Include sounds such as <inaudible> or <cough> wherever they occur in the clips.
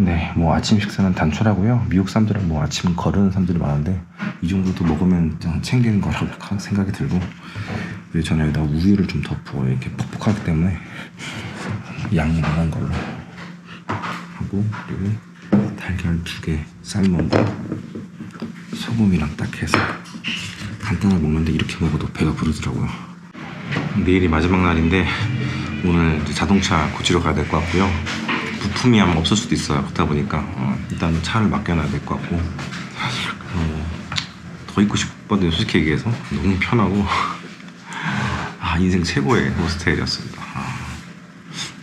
네, 뭐 아침 식사는 단촐하고요. 미국 사람들은 뭐 아침 거르는 사람들이 많은데 이 정도도 먹으면 좀 챙기는 거라고 생각이 들고 그리고 저는 여기다 우유를 좀 덮고 이렇게 퍽퍽하기 때문에 양이 많은 걸로 하고 그리고 달걀 두 개 삶은 거 소금이랑 딱 해서 간단하게 먹는데 이렇게 먹어도 배가 부르더라고요. 내일이 마지막 날인데 오늘 자동차 고치러 가야 될 것 같고요. 부품이 아마 없을 수도 있어요. 그렇다 보니까 어, 일단 차를 맡겨놔야 될 것 같고 어, 더 있고 싶거든요. 솔직히 얘기해서 너무 편하고 <laughs> 아 인생 최고의 호스텔이었습니다. 아,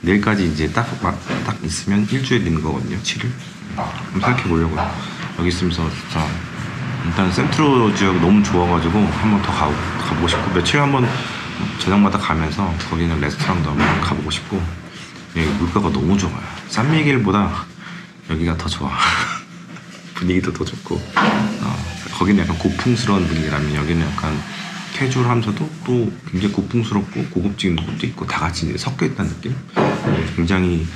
내일까지 이제 딱, 막- 딱 있으면 일주일 있는 거거든요. 7일. 한번 생각해 보려고요. 여기 있으면서 진짜 일단 센트로 지역 너무 좋아가지고 한번 더 가고, 가보고 싶고 며칠 한번 저녁마다 가면서 거기는 레스토랑도 한번 가보고 싶고 여기 물가가 너무 좋아요. 산미길보다 여기가 더 좋아. <laughs> 분위기도 더 좋고 어, 거기는 약간 고풍스러운 분위기라면 여기는 약간 캐주얼하면서도 또 굉장히 고풍스럽고 고급진 것도 있고 다 같이 섞여 있다는 느낌. 어, 굉장히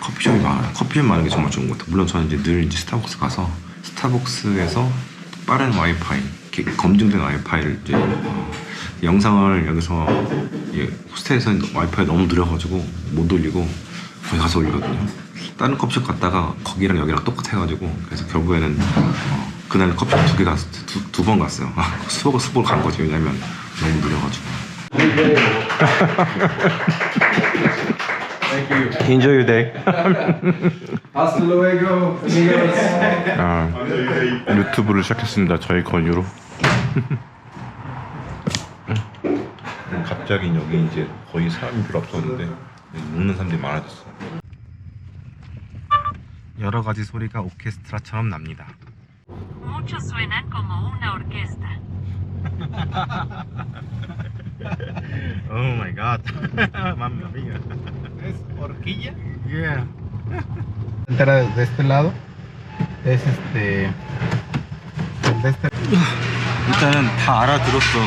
커피숍이 많아요. 커피숍 많은 게 정말 좋은 것 같아요. 물론 저는 이제 늘 이제 스타벅스 가서 스타벅스에서 빠른 와이파이, 검증된 와이파이를 이제 어, 영상을 여기서 예, 호스텔에서 와이파이 너무 느려가지고 못 올리고 거기 가서 올리거든요. 다른 커피숍 갔다가 거기랑 여기랑 똑같아가지고 그래서 결국에는 어, 그날 커피숍 두개 갔, 두번 갔어요. 아, 수복 수복 간 거지 왜냐면 너무 느려가지고. Enjoy your day. Hasta luego, amigos. 아, 유튜브를 시작했습니다. 저희 권유로. 갑자기 여기 이제 거의 사람이 별로 없었는데 먹는 사람들이 많아졌어. 여러 가지 소리가 오케스트라처럼 납니다. Muchos suenan como una orquesta. Oh my god. Mamma mia. ¿Es horquilla? Yeah. Entera de este lado es este. El de este. 일단은 다 알아들었어.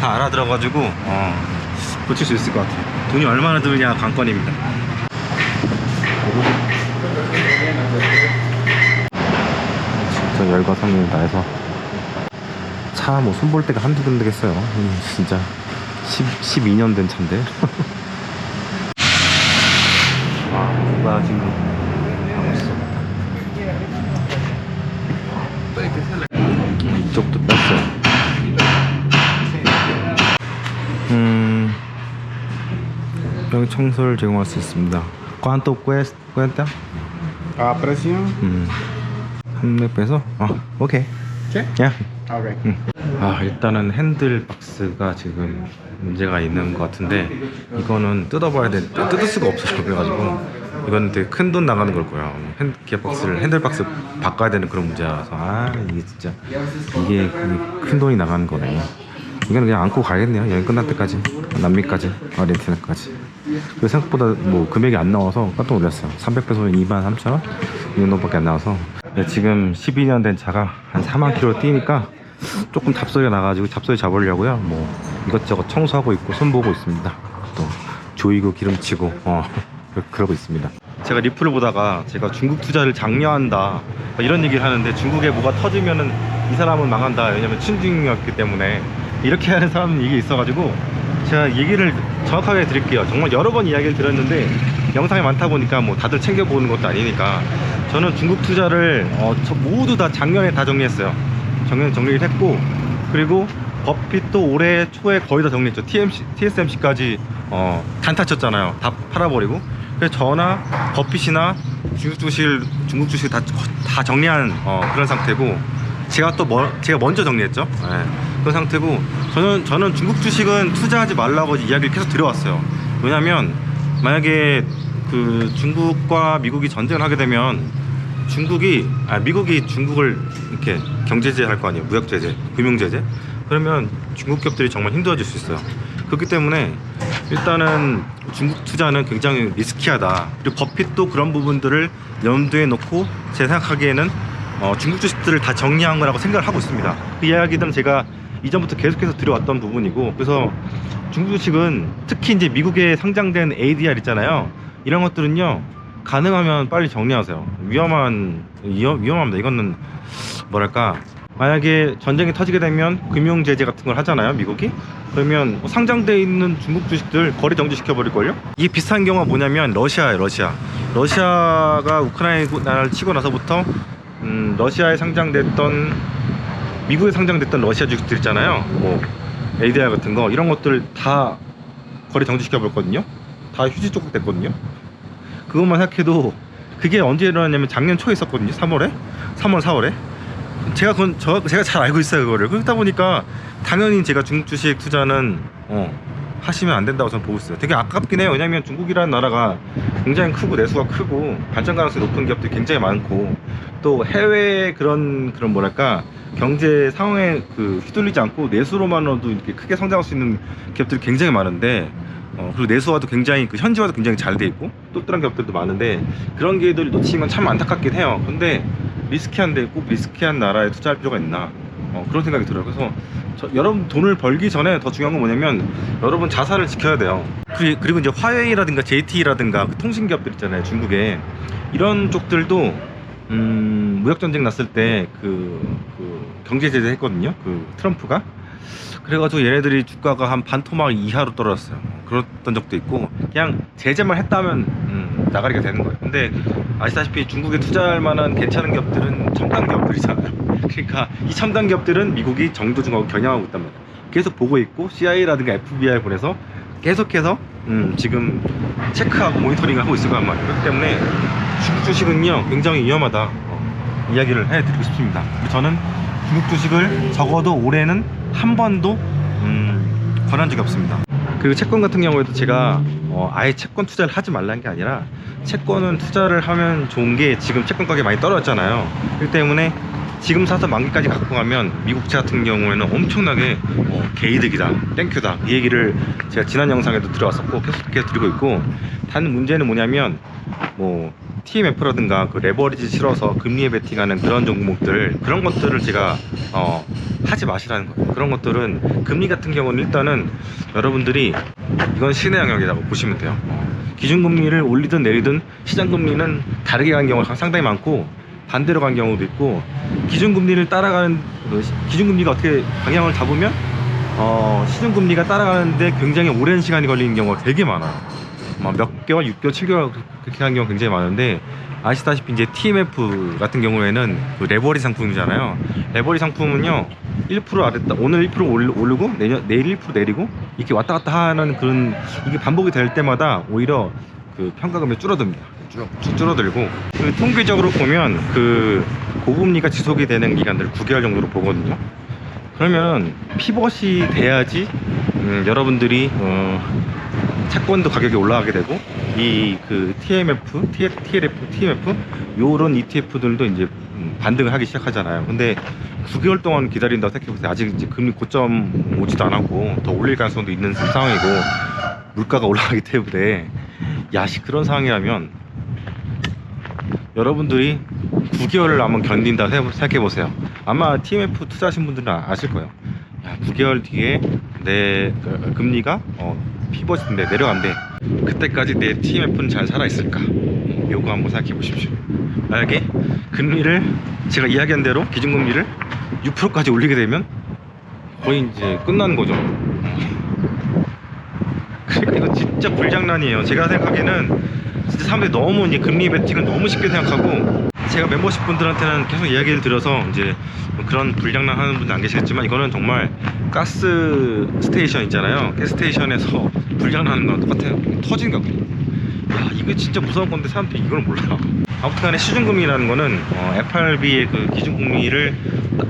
다 알아들어 가지고 어, 고칠 수 있을 것 같아. 돈이 얼마나 드느냐 관건입니다. 진짜 열과 성령을 다해서 차 뭐 손볼 때가 한두 군 되겠어요. 음, 진짜 10, 12년 된 차인데. <laughs> 아, 누가 지금 하고 있어. 이쪽도 뺐어요. 음, 여기 청소를 제공할 수 있습니다. ¿Cuánto cuesta? cuesta? A presión. 음, 한대 빼서? 아, 오케이. 야. 아, 일단은 핸들 박스가 지금 문제가 있는 것 같은데 이거는 뜯어봐야 돼. 뜯을 수가 없어요. 그래가지고 이거는 되게 큰 돈 나가는 걸 거예요. 핸 기어박스를 핸들 박스 바꿔야 되는 그런 문제라서 아 이게 진짜 이게 큰 돈이 나가는 거네. 이거는 그냥 안고 가야겠네요. 여행 끝날 때까지 남미까지 아르헨티나까지. 그 생각보다 뭐 금액이 안 나와서 깜짝 놀랐어요. 300페소에 2만 3천 원? 이 정도밖에 안 나와서 네, 지금 12년 된 차가 한 4만 킬로 뛰니까 조금 잡소리가 나가지고 잡소리 잡으려고요. 뭐 이것저것 청소하고 있고 손 보고 있습니다. 또 조이고 기름치고 어 그러고 있습니다. 제가 리플을 보다가 제가 중국 투자를 장려한다 뭐 이런 얘기를 하는데 중국에 뭐가 터지면은 이 사람은 망한다 왜냐면 친중이었기 때문에 이렇게 하는 사람은 이게 있어가지고 제가 얘기를 정확하게 드릴게요. 정말 여러 번 이야기를 들었는데 영상이 많다 보니까 뭐 다들 챙겨보는 것도 아니니까 저는 중국 투자를 어, 저 모두 다 작년에 다 정리했어요. 작년에 정리를 했고 그리고 버핏도 올해 초에 거의 다 정리했죠. TMC, TSMC까지 어, 단타 쳤잖아요. 다 팔아버리고 그래서 저나 버핏이나 중국 주식 중국 주식 다, 다 정리한 어, 그런 상태고 제가 또 뭐, 제가 먼저 정리했죠. 예, 그런 상태고 저는 저는 중국 주식은 투자하지 말라고 이야기를 계속 드려왔어요. 왜냐하면 만약에 그 중국과 미국이 전쟁을 하게 되면 중국이 아 미국이 중국을 이렇게 경제 제재할 거 아니에요. 무역 제재 금융 제재 그러면 중국 기업들이 정말 힘들어질 수 있어요. 그렇기 때문에 일단은 중국 투자는 굉장히 리스키하다. 그리고 버핏도 그런 부분들을 염두에 놓고 제 생각하기에는 어, 중국 주식들을 다 정리한 거라고 생각을 하고 있습니다. 그 이야기들은 제가 이전부터 계속해서 들어왔던 부분이고 그래서 중국 주식은 특히 이제 미국에 상장된 ADR 있잖아요 이런 것들은요 가능하면 빨리 정리하세요. 위험한 위험, 위험합니다. 이거는 뭐랄까 만약에 전쟁이 터지게 되면 금융 제재 같은 걸 하잖아요, 미국이. 그러면 뭐 상장돼 있는 중국 주식들 거래 정지 시켜 버릴 걸요. 이게 비슷한 경우가 뭐냐면 러시아예요, 러시아. 러시아가 우크라이나를 치고 나서부터 음, 러시아에 상장됐던 미국에 상장됐던 러시아 주식들 있잖아요. 뭐 ADR 같은 거 이런 것들 다 거래 정지 시켜 버렸거든요. 다 휴지 조각 됐거든요. 그것만 생각해도 그게 언제 일어났냐면 작년 초에 있었거든요. 3월에, 3월, 4월에. 제가 그건 저 제가 잘 알고 있어요 그거를. 그러다 보니까 당연히 제가 중국 주식 투자는 어, 하시면 안 된다고 저는 보고 있어요. 되게 아깝긴 해요. 왜냐면 중국이라는 나라가 굉장히 크고 내수가 크고 발전 가능성이 높은 기업들이 굉장히 많고 또 해외 그런 그런 뭐랄까 경제 상황에 그 휘둘리지 않고 내수로만으로도 이렇게 크게 성장할 수 있는 기업들이 굉장히 많은데 어, 그리고 내수화도 굉장히 그 현지화도 굉장히 잘 돼 있고 똘똘한 기업들도 많은데 그런 기회들을 놓치는 건 참 안타깝긴 해요. 근데 리스키한데 꼭 리스키한 나라에 투자할 필요가 있나? 어, 그런 생각이 들어요. 그래서 저- 여러분 돈을 벌기 전에 더 중요한 건 뭐냐면 여러분 자산을 지켜야 돼요. 그리, 그리고 이제 화웨이라든가 JT라든가 그 통신 기업들 있잖아요. 중국에 이런 쪽들도 음, 무역 전쟁 났을 때그 경제 제재 했거든요. 그 트럼프가 그래가지고 얘네들이 주가가 한 반토막 이하로 떨어졌어요. 그랬던 적도 있고 그냥 제재만 했다면 음, 나가리가 되는 거예요. 근데 아시다시피 중국에 투자할 만한 괜찮은 기업들은 첨단 기업들이잖아요. <laughs> 그러니까 이 첨단 기업들은 미국이 정도중하고 겨냥하고 있단 말이에요. 계속 보고 있고 CIA라든가 FBI 보내서 계속해서 음, 지금 체크하고 모니터링하고 있을 거란 말이에요. 그렇기 때문에 중국 주식은요 굉장히 위험하다 어, 이야기를 해드리고 싶습니다. 저는 중국 주식을 적어도 올해는 한 번도 음, 권한 적이 없습니다. 그리고 채권 같은 경우에도 제가 어, 아예 채권 투자를 하지 말라는 게 아니라 채권은 투자를 하면 좋은 게 지금 채권 가격이 많이 떨어졌잖아요. 그렇기 때문에 지금 사서 만기까지 갖고 가면 미국채 같은 경우에는 엄청나게 어, 개이득이다, 땡큐다 이 얘기를 제가 지난 영상에도 들어왔었고 계속해서 드리고 있고 단 문제는 뭐냐면 뭐 TMF라든가 그 레버리지 실어서 금리에 베팅하는 그런 종목들 그런 것들을 제가 어, 하지 마시라는 거예요. 그런 것들은 금리 같은 경우는 일단은 여러분들이 이건 신의 영역이라고 보시면 돼요. 어, 기준금리를 올리든 내리든 시장금리는 다르게 간 경우가 상당히 많고 반대로 간 경우도 있고 기준금리를 따라가는 그 시- 기준금리가 어떻게 방향을 잡으면 어, 시중금리가 따라가는데 굉장히 오랜 시간이 걸리는 경우가 되게 많아요. 막몇 개월, 6개월, 7개월 그렇게 하는 경우가 굉장히 많은데 아시다시피 이제 TMF 같은 경우에는 그 레버리 상품이잖아요. 레버리 상품은요 1% 아랬다 오늘 1% 올- 오르고 내년 내일 1% 내리고 이렇게 왔다 갔다 하는 그런 이게 반복이 될 때마다 오히려 그 평가금이 줄어듭니다. 쭉, 쭉 줄어 들고 그 통계적으로 보면 그 고금리가 지속이 되는 기간들 9개월 정도로 보거든요. 그러면 피벗이 돼야지 음, 여러분들이 어, 채권도 가격이 올라가게 되고 이 그 TMF, T, TLF, TMF 요런 ETF들도 이제 음, 반등을 하기 시작하잖아요. 근데 9개월 동안 기다린다고 생각해보세요. 아직 이제 금리 고점 오지도 않았고 더 올릴 가능성도 있는 상황이고 물가가 <laughs> 올라가기 때문에 야시 그런 상황이라면 여러분들이 9개월을 한번 견딘다 생각해 보세요. 아마 TMF 투자하신 분들은 아- 아실 거예요. 야, 9개월 뒤에 내 그, 금리가 어, 피벗인데 내려간대. 그때까지 내 TMF는 잘 살아 있을까? 요거 한번 생각해 보십시오. 만약에 금리를 제가 이야기한 대로 기준금리를 6%까지 올리게 되면 거의 이제 끝나는 거죠. <laughs> 그러니까 이거 진짜 불장난이에요. 제가 생각하기에는 진짜 사람들이 너무 이제 금리 베팅을 너무 쉽게 생각하고 제가 멤버십 분들한테는 계속 이야기를 들어서 이제 뭐 그런 불장난 하는 분들 안 계시겠지만 이거는 정말 가스 스테이션 있잖아요. 가스 스테이션에서 <laughs> 불장난하는 거랑 똑같아요. 터지는 거거든요. 야 이거 진짜 무서운 건데 사람들이 이걸 몰라. 아무튼 간에 시중금리라는 거는 어, FRB의 그 기준금리를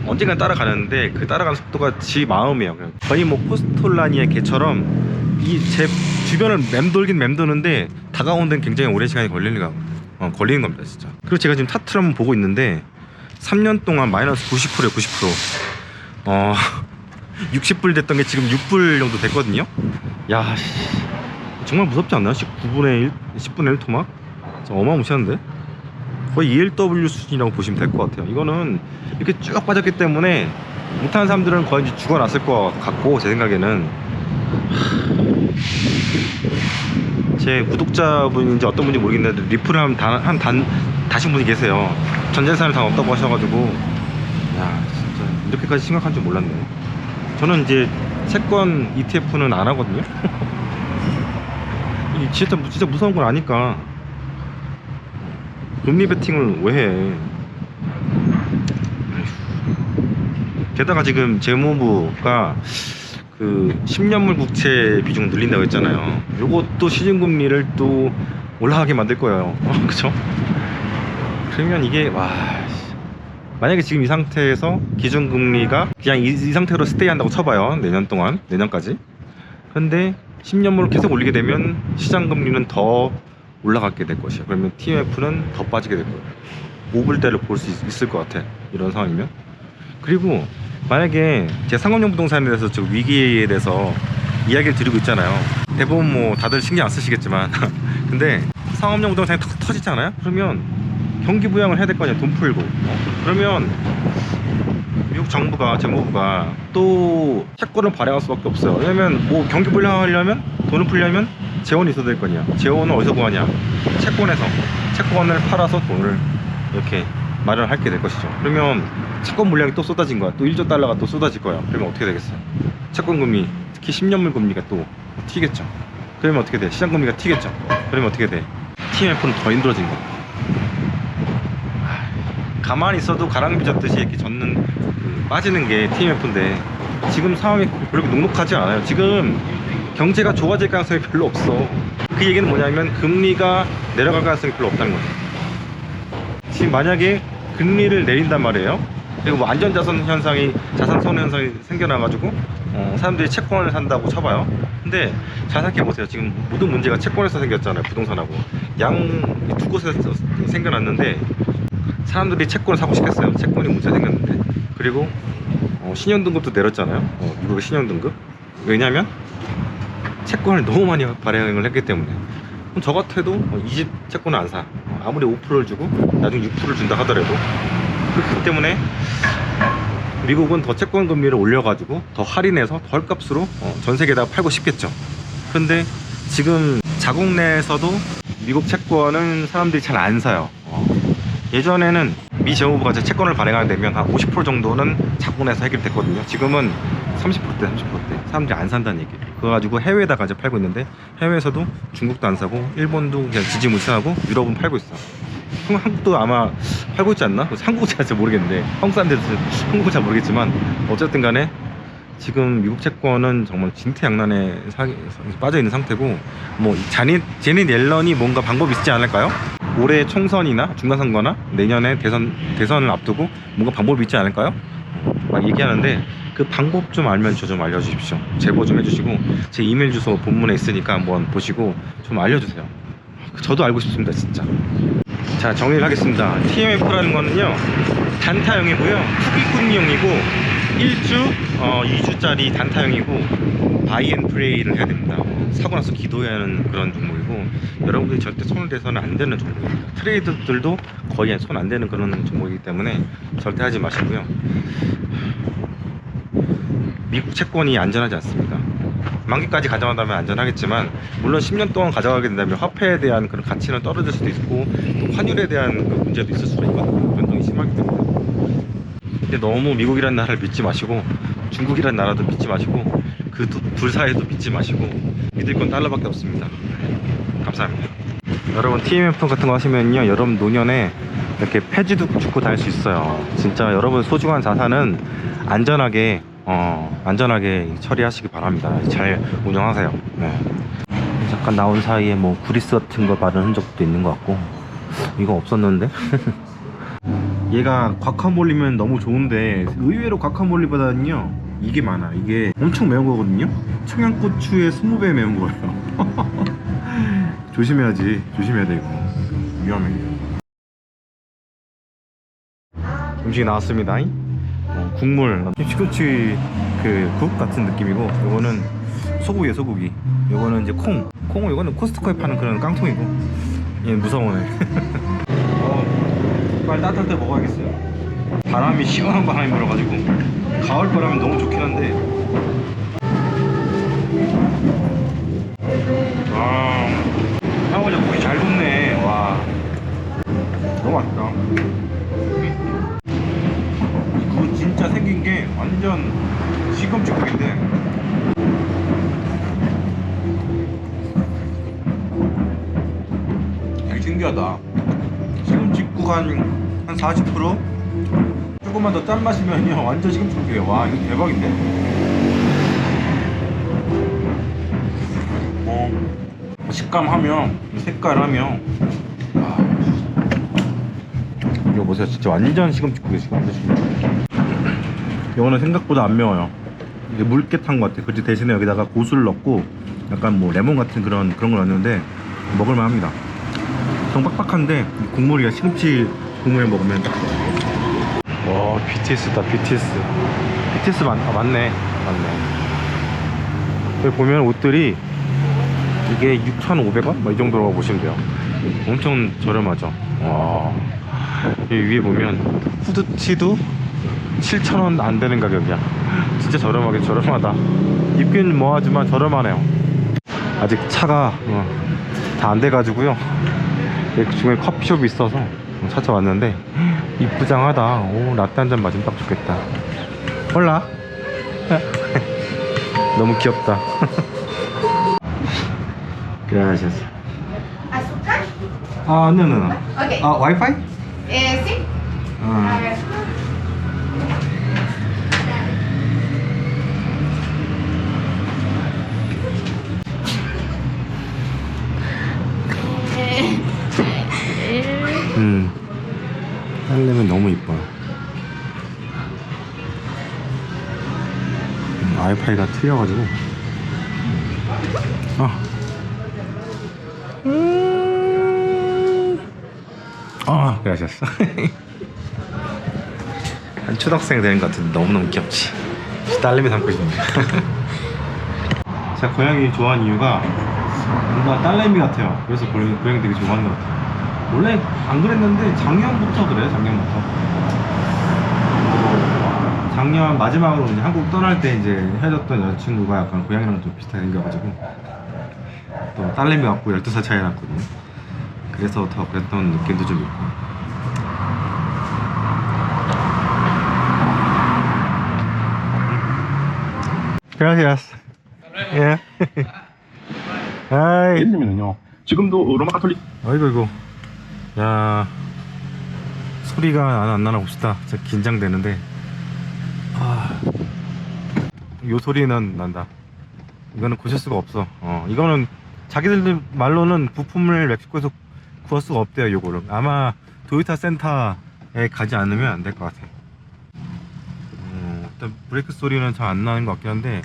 언젠간 따라가는데 그 따라가는 속도가 지 마음이에요. 거의 뭐 포스톨라니의 개처럼 이 제 주변을 맴돌긴 맴도는데 다가오는 데는 굉장히 오랜 시간이 걸리는 거 어, 걸리는 겁니다 진짜. 그리고 제가 지금 차트를 한번 보고 있는데 3년 동안 마이너스 90%에 90%. 어 <laughs> 60불 됐던 게 지금 6불 정도 됐거든요. 야 씨. 정말 무섭지 않나요? 19분의 1, 10분의 1 토막? 어마무시한데? 거의 ELW 수준이라고 보시면 될 것 같아요. 이거는 이렇게 쭉 빠졌기 때문에 못하는 사람들은 거의 죽어났을 것 같고 제 생각에는 제 구독자분인지 어떤 분인지 모르겠는데 리플을 한, 단, 한 단, 다신 분이 계세요. 전 재산을 다 없다고 하셔가지고 야 진짜 이렇게까지 심각한 줄 몰랐네. 저는 이제 채권 ETF는 안 하거든요. <laughs> 이 진짜 무- 진짜 무서운 걸 아니까 금리 베팅을 왜 해? 아휴. 게다가 지금 재무부가 그 10년물 국채 비중 늘린다고 했잖아요. 요것도 시중금리를 또 올라가게 만들 거예요. <laughs> 어, 그쵸? 그러면 이게 와 씨. 만약에 지금 이 상태에서 기준금리가 그냥 이, 이 상태로 스테이 한다고 쳐봐요. 내년 동안 내년까지. 근데 10년물을 계속 올리게 되면 시장금리는 더 올라가게 될 것이에요. 그러면 TMF는 더 빠지게 될 거예요. 오불대를 볼 수 있을 것 같아. 이런 상황이면. 그리고 만약에 제 상업용 부동산에 대해서 지금 위기에 대해서 이야기를 드리고 있잖아요. 대부분 뭐 다들 신경 안 쓰시겠지만 <laughs> 근데 상업용 부동산이 턱 터지잖아요. 그러면 경기 부양을 해야 될 거 아니야. 돈 풀고. 어? 그러면 미국 정부가 재무부가 또 채권을 발행할 수밖에 없어요. 왜냐면 뭐 경기 부양하려면 돈을 풀려면 재원이 있어야 될 거냐. 재원은 어디서 구하냐? 채권에서 채권을 팔아서 돈을 이렇게 마련하게 될 것이죠. 그러면 채권 물량이 또 쏟아진 거야. 또 1조 달러가 또 쏟아질 거야. 그러면 어떻게 되겠어요? 채권 금리, 특히 10년물 금리가 또 튀겠죠. 그러면 어떻게 돼? 시장 금리가 튀겠죠. 그러면 어떻게 돼? TMF는 더 힘들어진 거야. 가만히 있어도 가랑비 젓듯이 이렇게 그 빠지는 게 TMF인데 지금 상황이 그렇게 녹록하지 않아요. 지금 경제가 좋아질 가능성이 별로 없어. 그 얘기는 뭐냐면 금리가 내려갈 가능성이 별로 없다는 거죠. 지금 만약에 금리를 내린단 말이에요. 그리고 뭐 안전자산 현상이 자산 손해 현상이 생겨나가지고 어, 사람들이 채권을 산다고 쳐봐요. 근데 잘 생각해 보세요. 지금 모든 문제가 채권에서 생겼잖아요. 부동산하고 양 두 곳에서 생겨났는데 사람들이 채권을 사고 싶겠어요. 채권이 문제 생겼는데 그리고 어, 신용등급도 내렸잖아요. 어, 미국의 신용등급 왜냐면 채권을 너무 많이 발행을 했기 때문에 저 같아도 이 집 채권을 안 사. 어, 아무리 5%를 주고 나중에 6%를 준다 하더라도 그렇기 때문에 미국은 더 채권 금리를 올려가지고 더 할인해서 더 헐값으로 어, 전 세계에다 팔고 싶겠죠. 그런데 지금 자국 내에서도 미국 채권은 사람들이 잘 안 사요. 어, 예전에는 미제 채권을 발행하게 되면 한 50% 정도는 자국 내에서 해결됐거든요. 지금은 30%대, 30%대 사람들이 안 산다는 얘기. 그거 가지고 해외에다가 이제 팔고 있는데 해외에서도 중국도 안 사고 일본도 그냥 지지무시하고 유럽은 팔고 있어. 한- 한국도 아마 팔고 있지 않나? 한국은 잘 모르겠는데 한국 사람들은 한국은 잘 모르겠지만 어쨌든 간에 지금 미국 채권은 정말 진퇴양난에 사- 빠져 있는 상태고 뭐 자니 제니 옐런이 뭔가 방법이 있지 않을까요? 올해 총선이나 중간선거나 내년에 대선 대선을 앞두고 뭔가 방법이 있지 않을까요? 막 얘기하는데 그 방법 좀 알면 저 좀 알려주십시오. 제보 좀 해주시고 제 이메일 주소 본문에 있으니까 한번 보시고 좀 알려주세요. 저도 알고 싶습니다, 진짜. 자 정리를 하겠습니다. TMF라는 거는요 단타형이고요, 후기꾼용이고 1주, 어, 2주짜리 단타형이고 바이앤플레이를 해야 됩니다. 사고 나서 기도해야 하는 그런 종목이고 여러분들이 절대 손을 대서는 안 되는 종목입니다. 트레이더들도 거의 손안 대는 그런 종목이기 때문에 절대 하지 마시고요. 미국 채권이 안전하지 않습니다. 만기까지 가져간다면 안전하겠지만 물론 10년 동안 가져가게 된다면 화폐에 대한 그런 가치는 떨어질 수도 있고 또 환율에 대한 그 문제도 있을 수가 있거든요. 변동이 심하기 때문에. 근데 너무 미국이라는 나라를 믿지 마시고 중국이라는 나라도 믿지 마시고 그 둘 사이도 믿지 마시고 믿을 건 달러밖에 없습니다. 감사합니다. 여러분 TMF 같은 거 하시면요 여러분 노년에 이렇게 폐지도 죽고 다닐 수 있어요. 진짜 여러분 소중한 자산은 안전하게 어 안전하게 처리하시기 바랍니다. 잘 운영하세요. 네. 잠깐 나온 사이에 뭐 구리스 같은 거 바른 흔적도 있는 것 같고. 이거 없었는데? <laughs> 얘가 과카몰리면 너무 좋은데 의외로 과카몰리보다는요 이게 많아. 이게 엄청 매운 거거든요? 청양고추의 20배 매운 거예요. <laughs> 조심해야지. 조심해야 돼 이거. 위험해. 음식이 나왔습니다 어, 국물. 치코치 그국 같은 느낌이고 이거는 소고기에 소고기. 이거는 이제 콩. 콩은 이거는 코스트코에 파는 그런 깡통이고. 예, 얘 무서워해 <laughs> 어, 빨리 따뜻할 때 먹어야겠어요. 바람이 시원한 바람이 불어가지고. 가을 바람이 너무 좋긴 한데. 아 할아버지 고기 잘 굽네. 와. 너무 맛있다. 한한 40%? 조금만 더 짠 맛이면요. <laughs> 완전 시금치국이에요. 와 이거 대박인데. 어, 식감하며 색깔하며 아, 이거 보세요. 진짜 완전 완전 시금치국 이거는 생각보다 안 매워요. 이게 물개탄 것 같아요. 그치 대신에 여기다가 고수를 넣고 약간 뭐 레몬 같은 그런 그런 걸 넣었는데 먹을만 합니다. 좀 빡빡한데 이 국물이 시금치 국물에 먹으면 딱 와 BTS다 BTS BTS 맞, 아, 맞네 맞네 여기 보면 옷들이 이게 6,500원? 뭐 이 정도라고 보시면 돼요. 엄청 저렴하죠. 와. 여기 위에 보면 후드티도 7,000원 안 되는 가격이야. 진짜 저렴하게 저렴하다. 입긴 뭐하지만 저렴하네요. 아직 차가 어, 다안 돼가지고요. 여기 중에 커피숍이 있어서 찾아왔는데 이쁘장하다. 오 라떼 한 잔 마시면 딱 좋겠다. 몰라? <laughs> 너무 귀엽다. ¿Azúcar? Ah, no, no, no. Ok. Ah, ¿Wi-Fi? 와이파이가 틀려가지고. 아. 음. 아, 그러셨어. <laughs> 한 초등학생 되는 것 같은데 너무너무 귀엽지. 딸내미 담고 싶네. <laughs> 제가 고양이 좋아하는 이유가 뭔가 딸내미 같아요. 그래서 고양이, 고양이 되게 좋아하는 것 같아요. 원래 안 그랬는데 작년부터 그래요. 작년부터. 뭐 작년 마지막으로 이제 한국 떠날 때 이제 헤어졌던 여자친구가 약간 고양이랑 좀 비슷하게 생겨가지고 또 딸내미 갖고 12살 차이 났거든요. 그래서 더 그랬던 느낌도 좀 있고. Gracias. 예. <laughs> 아이. 예님은요 지금도 로마 가톨릭 아이고 이거 야 소리가 안, 안 나나 봅시다 진짜 긴장되는데 아 요 소리는 난다. 이거는 고칠 수가 없어. 어 이거는 자기들 말로는 부품을 멕시코에서 구할 수가 없대요 요거를. 아마 도요타 센터에 가지 않으면 안 될 것 같아 어, 일단 브레이크 소리는 잘 안 나는 것 같긴 한데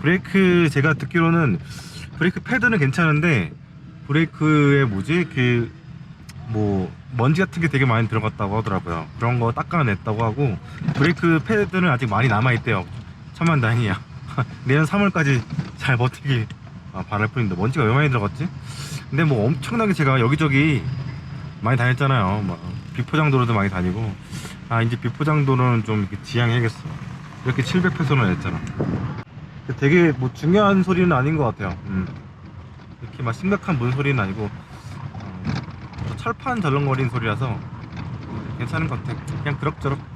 브레이크 제가 듣기로는 브레이크 패드는 괜찮은데 브레이크에 뭐지? 그 뭐 먼지 같은 게 되게 많이 들어갔다고 하더라고요. 그런 거 닦아냈다고 하고 브레이크 패드는 아직 많이 남아 있대요. 천만 다행이야. <laughs> 내년 3월까지 잘 버티길 아, 바랄 뿐인데 먼지가 왜 많이 들어갔지? 근데 뭐 엄청나게 제가 여기저기 많이 다녔잖아요. 막 비포장도로도 많이 다니고 아 이제 비포장도로는 좀 지양해야겠어. 이렇게 700페소나 냈잖아. 되게 뭐 중요한 소리는 아닌 것 같아요. 음. 이렇게 막 심각한 문 소리는 아니고 어, 철판 절렁거리는 소리라서 괜찮은 것 같아. 그냥 그럭저럭